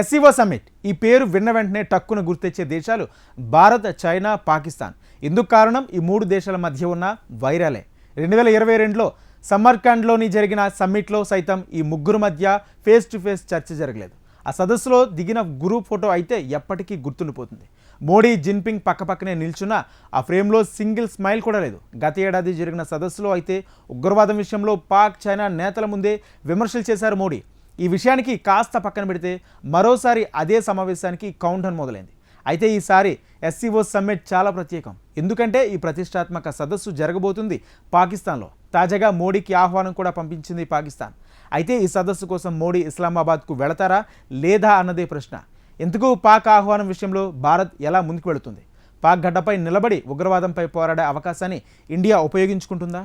SCO summit. ఈ పేరు విన్న వెంటనే టక్కున గుర్తెచ్చే దేశాలు భారత్ చైనా పాకిస్తాన్. ఇందుకు కారణం ఈ మూడు దేశాల మధ్య ఉన్న వైరాలే. రెండు వేల ఇరవై రెండులో సమర్కాండ్లోని జరిగిన సమ్మిట్లో సైతం ఈ ముగ్గురు మధ్య ఫేస్ టు ఫేస్ చర్చ జరగలేదు. ఆ సదస్సులో దిగిన గురు ఫోటో అయితే ఎప్పటికీ గుర్తుండిపోతుంది. మోడీ జిన్పింగ్ పక్కపక్కనే నిల్చున్న ఆ ఫ్రేమ్లో సింగిల్ స్మైల్ కూడా లేదు. గత ఏడాది జరిగిన సదస్సులో అయితే ఉగ్రవాదం విషయంలో పాక్ చైనా నేతల ముందే విమర్శలు చేశారు మోడీ. ఈ విషయానికి కాస్త పక్కన పెడితే మరోసారి అదే సమావేశానికి కౌంటర్ మొదలైంది. అయితే ఈసారి ఎస్సీఓ సమ్మిట్ చాలా ప్రత్యేకం. ఎందుకంటే ఈ ప్రతిష్టాత్మక సదస్సు జరగబోతుంది పాకిస్తాన్లో. తాజాగా మోడీకి ఆహ్వానం కూడా పంపించింది పాకిస్తాన్. అయితే ఈ సదస్సు కోసం మోడీ ఇస్లామాబాద్కు వెళతారా లేదా అన్నదే ప్రశ్న. ఎందుకు పాక్ ఆహ్వానం విషయంలో భారత్ ఎలా ముందుకు వెళుతుంది? పాక్ గడ్డపై నిలబడి ఉగ్రవాదంపై పోరాడే అవకాశాన్ని ఇండియా ఉపయోగించుకుంటుందా?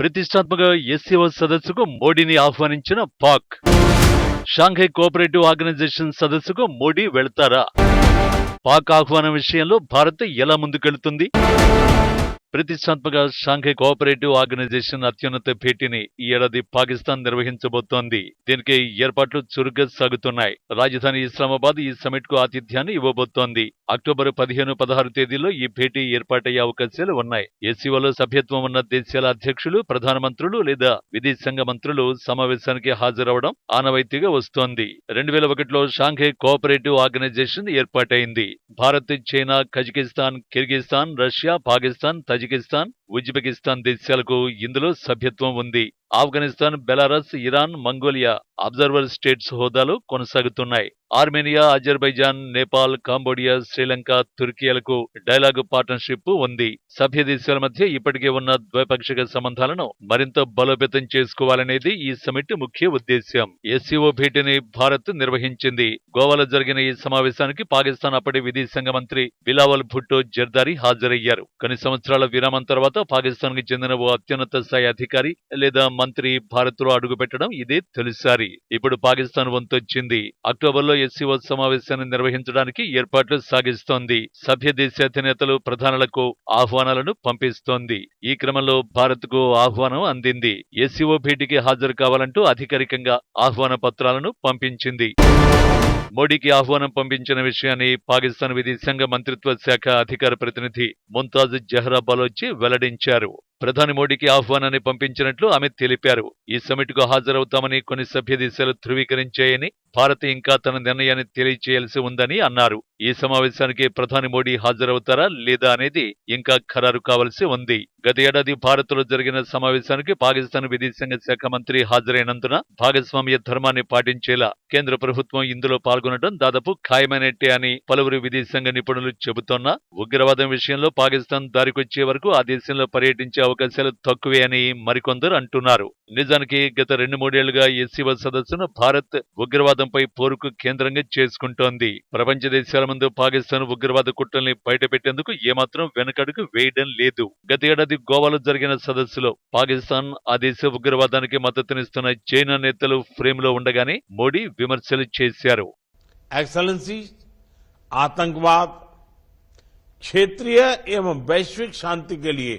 ప్రతిష్టాత్మక ఎస్సీఓ సదస్సుకు మోడీని ఆహ్వానించిన పాక్. షాంఘై కోఆపరేటివ్ ఆర్గనైజేషన్ సదస్సుకు మోడీ వెళ్తారా? పాక్ ఆహ్వానం విషయంలో భారత్ ఎలా ముందుకెళ్తుంది? ప్రతిష్టాత్మక షాంఘై కోఆపరేటివ్ ఆర్గనైజేషన్ అత్యున్నత భేటీని ఈ ఏడాది పాకిస్తాన్ నిర్వహించబోతోంది. దీనికి ఏర్పాట్లు చురుగ్గా సాగుతున్నాయి. రాజధాని ఇస్లామాబాద్ ఈ సమిట్కు ఆతిథ్యాన్ని ఇవ్వబోతోంది. అక్టోబర్ పదిహేను పదహారు తేదీలో ఈ భేటీ ఏర్పాటయ్యే అవకాశాలు ఉన్నాయి. ఎస్సీఓలో సభ్యత్వం ఉన్న దేశాల అధ్యక్షులు ప్రధానమంత్రులు లేదా విదేశాంగ మంత్రులు సమావేశానికి హాజరవడం ఆనవాయితీగా వస్తోంది. రెండు వేల ఒకటిలో షాంఘై కోఆపరేటివ్ ఆర్గనైజేషన్ ఏర్పాటైంది. Bharat China Kazakhstan Kyrgyzstan Russia Pakistan Tajikistan Uzbekistan దేశాలకు ఇందులో సభ్యత్వం ఉంది. Afghanistan Belarus Iran Mongolia observer states హోదాలు కొనసాగుతున్నాయి. Armenia Azerbaijan Nepal Cambodia Sri Lanka తుర్కియాలకు dialogue partnership ఉంది. సభ్య దేశాల మధ్య ఇప్పటికే ఉన్న ద్వైపాక్షిక సంబంధాలను మరింత బలోపేతం చేసుకోవాలనేది ఈ సమిట్ ముఖ్య ఉద్దేశ్యం. ఎస్సీఓ భేటీని భారత్ నిర్వహించింది. గోవాలో జరిగిన ఈ సమావేశానికి పాకిస్తాన్ అప్పటి విదేశాంగ మంత్రి బిలావల్ భుట్టో జర్దారి హాజరయ్యారు. కొన్ని సంవత్సరాల విరామం తర్వాత పాకిస్తాన్కి చెందిన ఓ అత్యున్నత స్థాయి అధికారి లేదా మంత్రి భారత్లో అడుగుపెట్టడం ఇదే తొలిసారి. ఇప్పుడు పాకిస్తాన్ వంతొచ్చింది. అక్టోబర్లో ఎస్సీఓ సమావేశాన్ని నిర్వహించడానికి ఏర్పాట్లు సాగిస్తోంది. సభ్య దేశ అధినేతలు ప్రధానులకు ఆహ్వానాలను పంపిస్తోంది. ఈ క్రమంలో భారత్కు ఆహ్వానం అందింది. ఎస్సీఓ భేటీకి హాజరు కావాలంటూ అధికారికంగా ఆహ్వాన పత్రాలను పంపించింది. మోడీకి ఆహ్వానం పంపించిన విషయాన్ని పాకిస్తాన్ విదేశాంగ మంత్రిత్వ శాఖ అధికార ప్రతినిధి ముంతాజ్ జహ్రా బలోచి వెల్లడించారు. ప్రధాని మోడీకి ఆహ్వానాన్ని పంపించినట్లు ఆమె తెలిపారు. ఈ సమిట్కు హాజరవుతామని కొన్ని సభ్య దేశాలు ధృవీకరించాయని భారత్ ఇంకా తన నిర్ణయాన్ని తెలియచేయాల్సి ఉందని అన్నారు. ఈ సమావేశానికి ప్రధాని మోడీ హాజరవుతారా లేదా అనేది ఇంకా ఖరారు కావాల్సి ఉంది. గత ఏడాది భారత్లో జరిగిన సమావేశానికి పాకిస్తాన్ విదేశాంగ శాఖ మంత్రి హాజరైనందున భాగస్వామ్య ధర్మాన్ని పాటించేలా కేంద్ర ప్రభుత్వం ఇందులో పాల్గొనడం దాదాపు ఖాయమైనట్టే అని పలువురు విదేశాంగ నిపుణులు చెబుతోన్నా ఉగ్రవాదం విషయంలో పాకిస్తాన్ దారికొచ్చే వరకు ఆ దేశంలో పర్యటించే అవకాశాలు తక్కువే అని మరికొందరు అంటున్నారు నిజానికి గత రెండు మూడేళ్లుగా ఎస్సీఓ సదస్సును భారత్ ఉగ్రవాదంపై పోరుకు కేంద్రంగా చేసుకుంటోంది ప్రపంచ దేశాల ముందు పాకిస్తాన్ ఉగ్రవాద కుట్రల్ని బయటపెట్టేందుకు ఏమాత్రం వెనకడుగు వేయడం లేదు గత ఏడాది గోవాలో జరిగిన సదస్సులో పాకిస్తాన్ ఆ దేశ ఉగ్రవాదానికి మద్దతునిస్తున్న చైనా నేతలు ఫ్రేమ్ లో ఉండగానే మోడీ విమర్శలు చేశారు एक्सलेंसी आतंकवाद क्षेत्रीय एवं वैश्विक शांति के लिए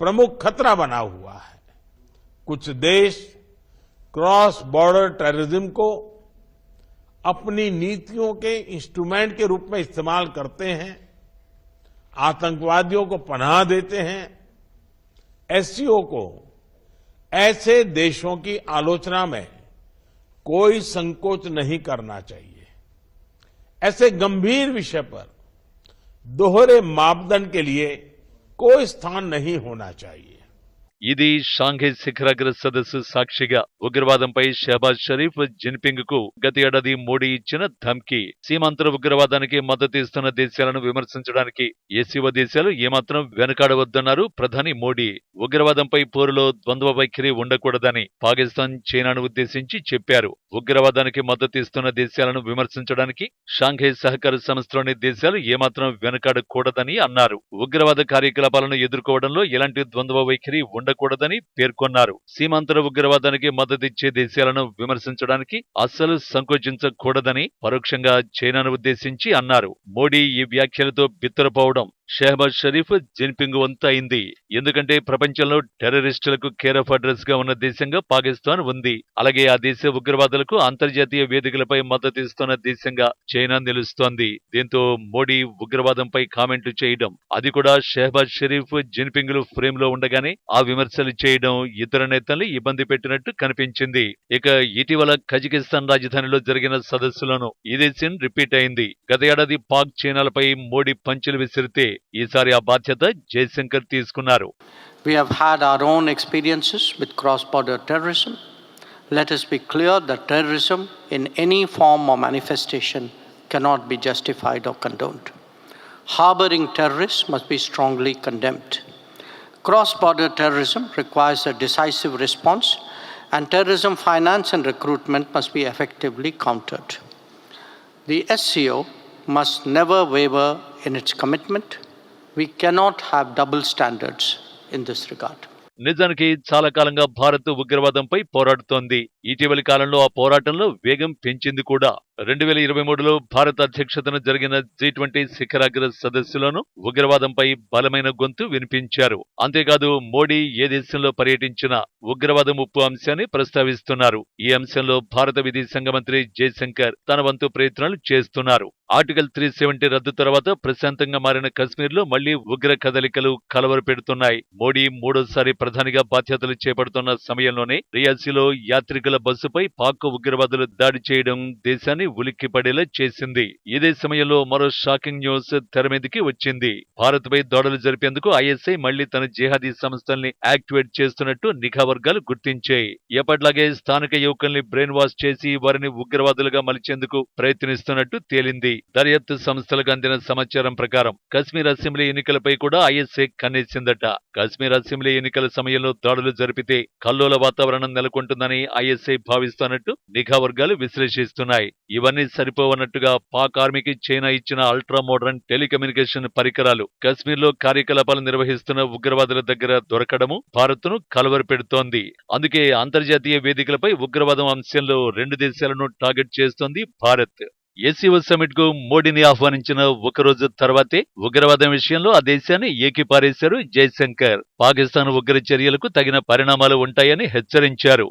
प्रमुख खतरा बना हुआ है। कुछ देश क्रॉस बॉर्डर टेररिज्म को अपनी नीतियों के इंस्ट्रूमेंट के रूप में इस्तेमाल करते हैं, आतंकवादियों को पनाह देते हैं, एससीओ को ऐसे देशों की आलोचना में कोई संकोच नहीं करना चाहिए। ऐसे गंभीर विषय पर दोहरे मापदंड के लिए कोई स्थान नहीं होना चाहिए। ఇది షాంఘై శిఖరాగ్ర సదస్సు సాక్షిగా ఉగ్రవాదంపై షహబాజ్ షరీఫ్ జిన్పింగ్కు గత ఏడాది మోడీ ఇచ్చిన ధమ్కి. సీమాంతర ఉగ్రవాదానికి మద్దతు ఇస్తున్న దేశాలను విమర్శించడానికి ఎస్సీఓ దేశాలు ఏమాత్రం వెనకాడవద్దన్నారు ప్రధాని మోడీ. ఉగ్రవాదంపై పోరులో ద్వంద్వ వైఖరి ఉండకూడదని పాకిస్తాన్ చైనాను ఉద్దేశించి చెప్పారు. ఉగ్రవాదానికి మద్దతు ఇస్తున్న దేశాలను విమర్శించడానికి షాంఘై సహకార సంస్థలోని దేశాలు ఏమాత్రం వెనకాడకూడదని అన్నారు. ఉగ్రవాద కార్యకలాపాలను ఎదుర్కోవడంలో ఎలాంటి ద్వంద్వ వైఖరి ఉండకూడదని పేర్కొన్నారు. సీమాంతర ఉగ్రవాదానికి మద్దతిచ్చే దేశాలను విమర్శించడానికి అస్సలు సంకోచించకూడదని పరోక్షంగా చైనాను ఉద్దేశించి అన్నారు. మోడీ ఈ వ్యాఖ్యలతో బిత్తరపోవడం షెహబాజ్ షరీఫ్ జిన్పింగ్ వంతు అయింది. ఎందుకంటే ప్రపంచంలో టెర్రరిస్టులకు కేర్ ఆఫ్ అడ్రస్గా ఉన్న దేశంగా పాకిస్తాన్ ఉంది. అలాగే ఆ దేశ ఉగ్రవాదులకు అంతర్జాతీయ వేదికలపై మద్దతు ఇస్తున్న దేశంగా చైనా నిలుస్తోంది. దీంతో మోడీ ఉగ్రవాదంపై కామెంట్లు చేయడం అది కూడా షెహబాజ్ షరీఫ్ జిన్పింగ్లు ఫ్రేమ్లో ఉండగానే ఆ విమర్శలు చేయడం ఇతర నేతల్ని ఇబ్బంది పెట్టినట్టు కనిపించింది. ఇక ఇటీవల కజకిస్తాన్ రాజధానిలో జరిగిన సదస్సులోనూ ఇదే సీన్ రిపీట్ అయింది. గత ఏడాది పాక్ చైనాలపై మోడీ పంచులు విసిరితే ఈసారి ఆ బాధ్యత జయశంకర్ తీసుకున్నారు We have had our own experiences with cross border terrorism. Let us be clear that terrorism in any form or manifestation cannot be justified or condoned. Harboring terrorists must be strongly condemned. Cross border terrorism requires a decisive response, and terrorism finance and recruitment must be effectively countered. The SCO must never waver in its commitment. We cannot have double standards in this regard. నిజానికి చాలా కాలంగా భారత్ ఉగ్రవాదంపై పోరాడుతోంది. ఇటీవలి కాలంలో ఆ పోరాటంలో వేగం పెంచింది కూడా. రెండు వేల ఇరవై మూడులో భారత అధ్యక్షతన జరిగిన జీ ట్వంటీ శిఖరాగ్ర సదస్సులోనూ ఉగ్రవాదంపై బలమైన గొంతు వినిపించారు. అంతేకాదు మోడీ ఏ దేశంలో పర్యటించినా ఉగ్రవాదం ఉప్పు అంశాన్ని ప్రస్తావిస్తున్నారు. ఈ అంశంలో భారత విదేశాంగ మంత్రి జయశంకర్ తన వంతు ప్రయత్నాలు చేస్తున్నారు. ఆర్టికల్ త్రీ సెవెంటీ రద్దు తర్వాత ప్రశాంతంగా మారిన కశ్మీర్లో మళ్ళీ ఉగ్ర కదలికలు కలవరపెడుతున్నాయి మోడీ మూడోసారి ప్రధానిగా బాధ్యతలు చేపడుతున్న సమయంలోనే రియాసీలో యాత్రికుల బస్సుపై పాక్ ఉగ్రవాదులు దాడి చేయడం దేశాన్ని ఉలిక్కిపడేలా చేసింది. ఇదే సమయంలో మరో షాకింగ్ న్యూస్ తెర మీదకి వచ్చింది. భారత్పై దాడులు జరిపేందుకు ఐఎస్ఐ మళ్ళీ తన జిహాదీ సంస్థల్ని యాక్టివేట్ చేస్తున్నట్టు నిఘా వర్గాలు గుర్తించాయి. ఎప్పట్లాగే స్థానిక యువకుల్ని బ్రెయిన్ వాష్ చేసి వారిని ఉగ్రవాదులుగా మలిచేందుకు ప్రయత్నిస్తున్నట్టు తేలింది. దర్యాప్తు సంస్థలకు అందిన సమాచారం ప్రకారం కశ్మీర్ అసెంబ్లీ ఎన్నికలపై కూడా ఐఎస్ఐ కన్నేసిందట కశ్మీర్ అసెంబ్లీ ఎన్నికల సమయంలో దాడులు జరిపితే కల్లోల వాతావరణం నెలకొంటుందని ఐఎస్ఐ భావిస్తున్నట్టు నిఘా వర్గాలు విశ్లేషిస్తున్నాయి. ఇవన్నీ సరిపోవన్నట్టుగా పాక్ ఆర్మీకి చైనా ఇచ్చిన అల్ట్రా మోడర్న్ టెలికమ్యూనికేషన్ పరికరాలు కశ్మీర్లో కార్యకలాపాలు నిర్వహిస్తున్న ఉగ్రవాదుల దగ్గర దొరకడము భారత్ను కలవరపెడుతోంది. అందుకే అంతర్జాతీయ వేదికలపై ఉగ్రవాదం అంశంలో రెండు దేశాలను టార్గెట్ చేస్తోంది భారత్. ఏసీఓ సమ్మిట్కు మోడీని ఆహ్వానించిన ఒక రోజు తర్వాతే ఉగ్రవాదం విషయంలో ఆ దేశాన్ని ఏకిపారేశారు జయశంకర్. పాకిస్తాన్ ఉగ్ర చర్యలకు తగిన పరిణామాలు ఉంటాయని హెచ్చరించారు.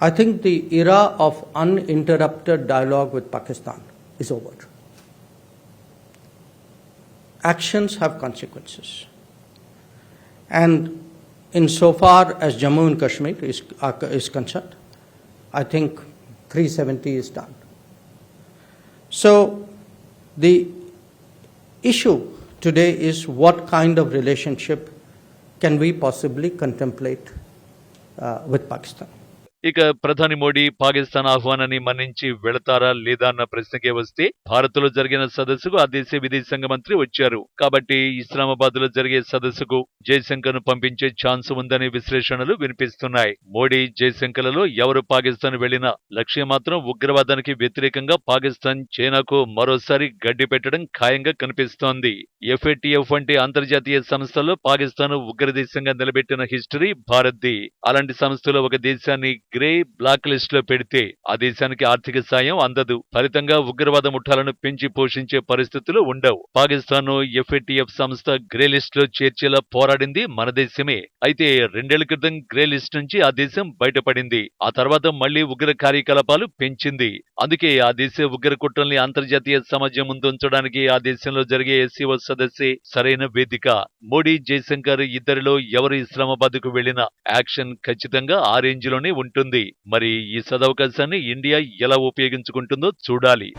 I think the era of uninterrupted dialogue with Pakistan is over actions have consequences and in so far as Jammu and Kashmir is concerned I think three seventy is done So the issue today is what kind of relationship can we possibly contemplate uh, with Pakistan? ఇక ప్రధాని మోడీ పాకిస్తాన్ ఆహ్వానాన్ని మన్నించి వెళతారా లేదా అన్న ప్రశ్నకే వస్తే భారత్లో జరిగిన సదస్సుకు ఆ దేశ విదేశాంగ మంత్రి వచ్చారు. కాబట్టి ఇస్లామాబాద్లో జరిగే సదస్సుకు జయశంకర్ను పంపించే ఛాన్స్ ఉందనే విశ్లేషణలు వినిపిస్తున్నాయి. మోడీ జయశంకర్లలో ఎవరు పాకిస్తాన్ వెళ్ళినా లక్ష్యం మాత్రం ఉగ్రవాదానికి వ్యతిరేకంగా పాకిస్తాన్ చైనాకు మరోసారి గడ్డి పెట్టడం ఖాయంగా కనిపిస్తోంది. ఎఫ్ఏటిఎఫ్ వంటి అంతర్జాతీయ సంస్థల్లో పాకిస్తాన్ ఉగ్రదేశంగా నిలబెట్టిన హిస్టరీ భారత్ది. అలాంటి సంస్థలో ఒక దేశాన్ని గ్రే బ్లాక్ లిస్ట్లో పెడితే ఆ దేశానికి ఆర్థిక సాయం అందదు. ఫలితంగా ఉగ్రవాద ముఠాలను పెంచి పోషించే పరిస్థితులు ఉండవు. పాకిస్తాన్ ఎఫ్ఏటిఎఫ్ సంస్థ గ్రే లిస్ట్లో చేర్చేలా పోరాడింది మన దేశమే. అయితే రెండేళ్ళ క్రితం గ్రే లిస్ట్ నుంచి ఆ దేశం బయటపడింది. ఆ తర్వాత మళ్ళీ ఉగ్ర కార్యకలాపాలు పెంచింది. అందుకే ఆ దేశ ఉగ్ర కుట్రల్ని అంతర్జాతీయ సమాజం ముందు ఉంచడానికి ఆ దేశంలో జరిగే ఎస్సీఓ సదస్సే సరైన వేదిక. మోడీ జయశంకర్ ఇద్దరిలో ఎవరు ఇస్లామాబాద్కు వెళ్ళినా యాక్షన్ ఖచ్చితంగా ఆ రేంజ్లోనే ఉంటుంది మరి ఈ సదవకాశాన్ని ఇండియా ఎలా ఉపయోగించుకుంటుందో చూడాలి.